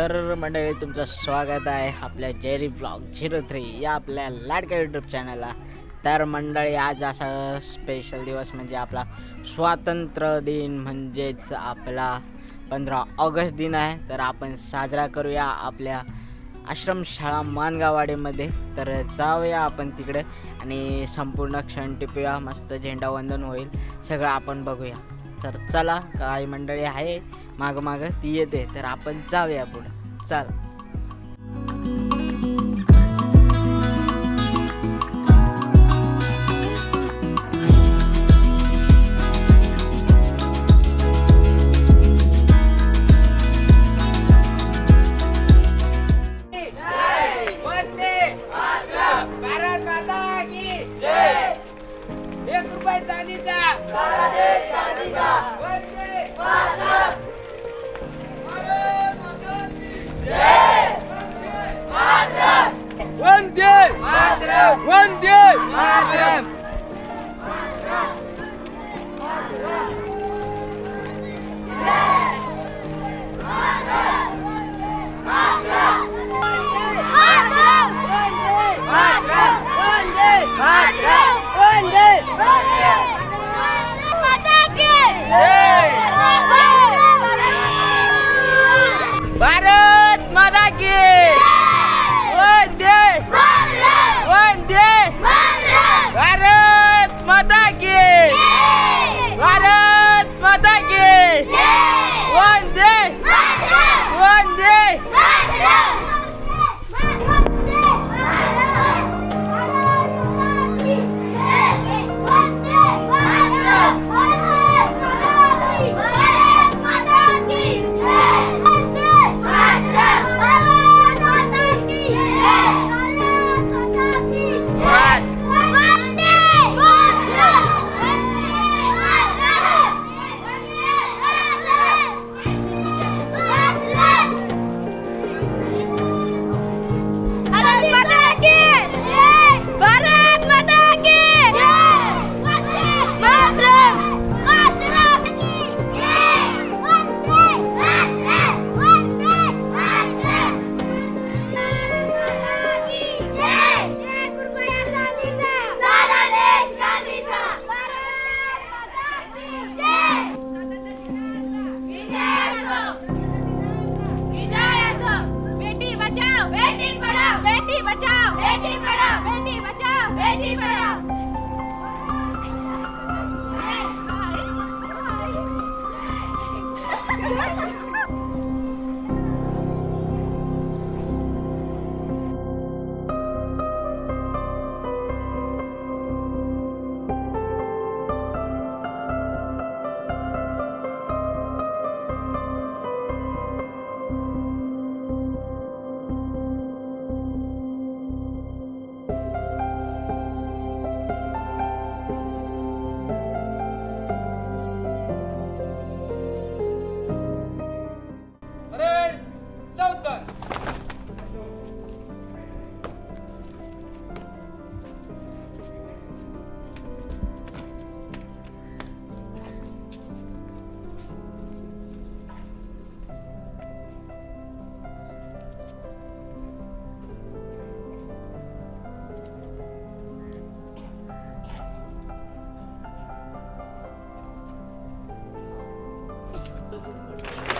तर मंडळी तुमचं स्वागत आहे आपल्या जेरी ब्लॉग झिरो थ्री या आपल्या लाडक्या यूट्यूब चॅनलला तर मंडळी आज असा स्पेशल दिवस म्हणजे आपला स्वातंत्र्य दिन म्हणजेच आपला पंधरा ऑगस्ट दिन आहे. तर आपण साजरा करूया आपल्या आश्रमशाळा मानगावाडीमध्ये. तर जाऊया आपण तिकडे आणि संपूर्ण क्षण टिपूया. मस्त झेंडावंदन होईल. सगळं आपण बघूया. तर चला काही मंडळी आहे? मागं मागं ती येते. तर आपण जाऊया पुढं. चाल. Jesus.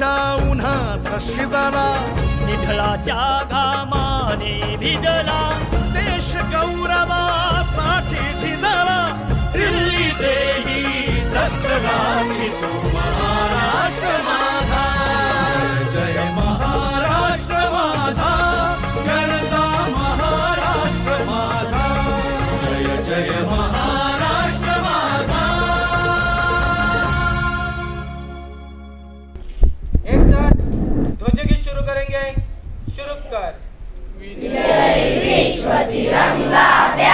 दारिद्र्याच्या उन्हात शिजला निढळाच्या घामाने भिजला. देश गौरवासाठी झिजला. दिल्लीचेही दस्त परेड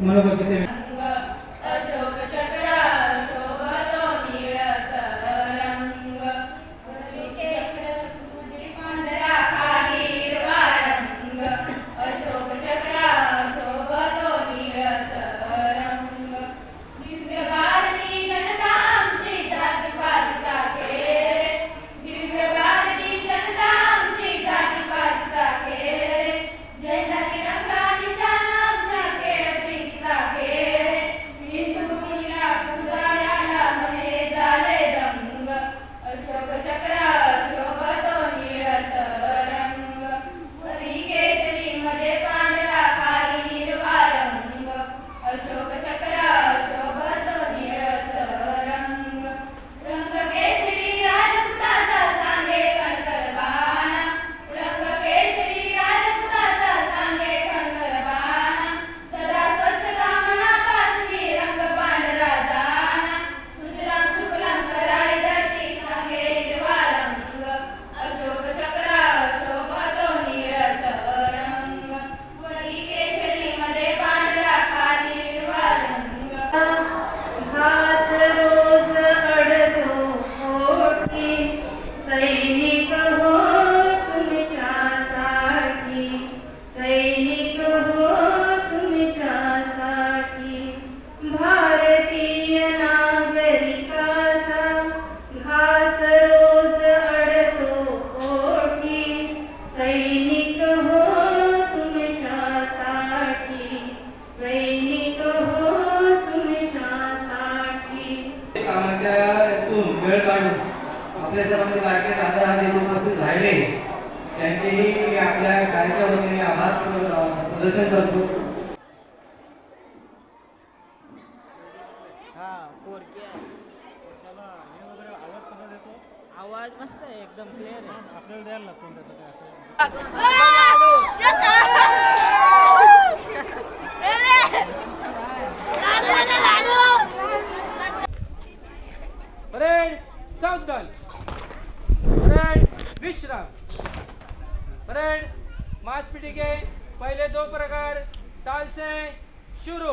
మరొక हा फोर के आवाज आवाज मस्त आहे एकदम क्लिअर आहे. आपल्याला द्यायला लागतो त्याचं काय असं. दो प्रकार ताल से शुरू.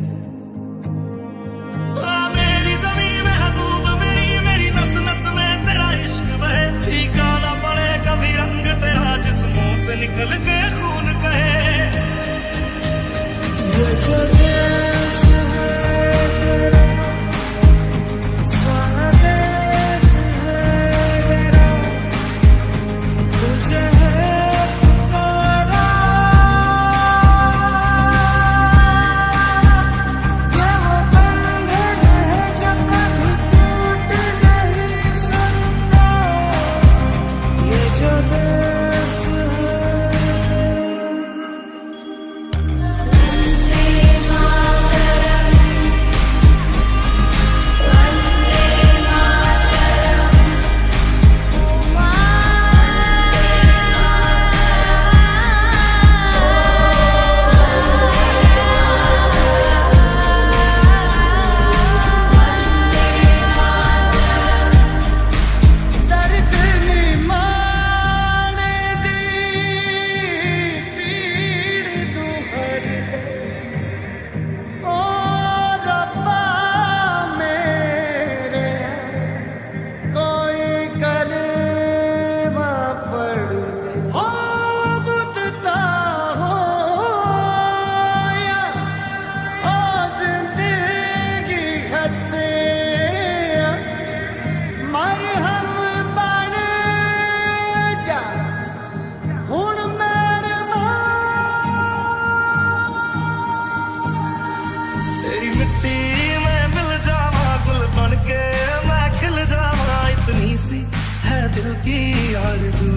दिल की आरज़ू।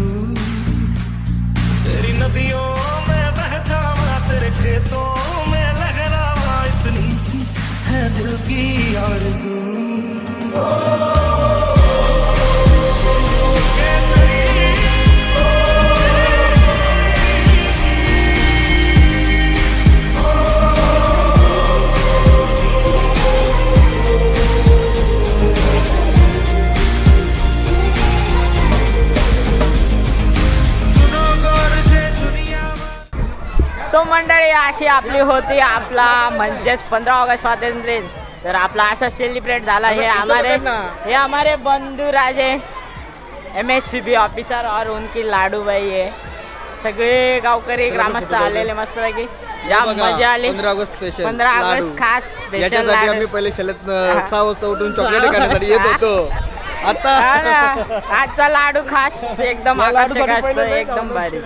तेरी नदियों में बह तेरे खेतों में लहरावा, इतनी सी है दिल की आरज़ू। सो मंडळी अशी आपली होती आपला म्हणजेच पंधरा ऑगस्ट स्वातंत्र्य दिन. तर आपला असा सेलिब्रेट झाला. हे हमारे हे हमारे बंधू Raje M S C B officer और उनकी लाडू बाई आहे सगळे गावकरी ग्रामस्थ आलेले मस्तपैकी जाम मजा आली. पंधरा ऑगस्ट स्पेशल पंधरा ऑगस्ट खास स्पेशल याच्यासाठी आम्ही पहिले शाळेत सहा वाजता उठून चॉकलेट खाण्यासाठी येत होतो. आता आजचा लाडू खास एकदम आकर्षक असतो. एकदम भारी.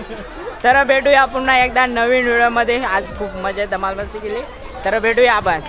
तर भेटूया पुन्हा एकदा नवीन व्हिडिओमध्ये. आज खूप मजा धमाल मस्ती केली. तर भेटूया आपण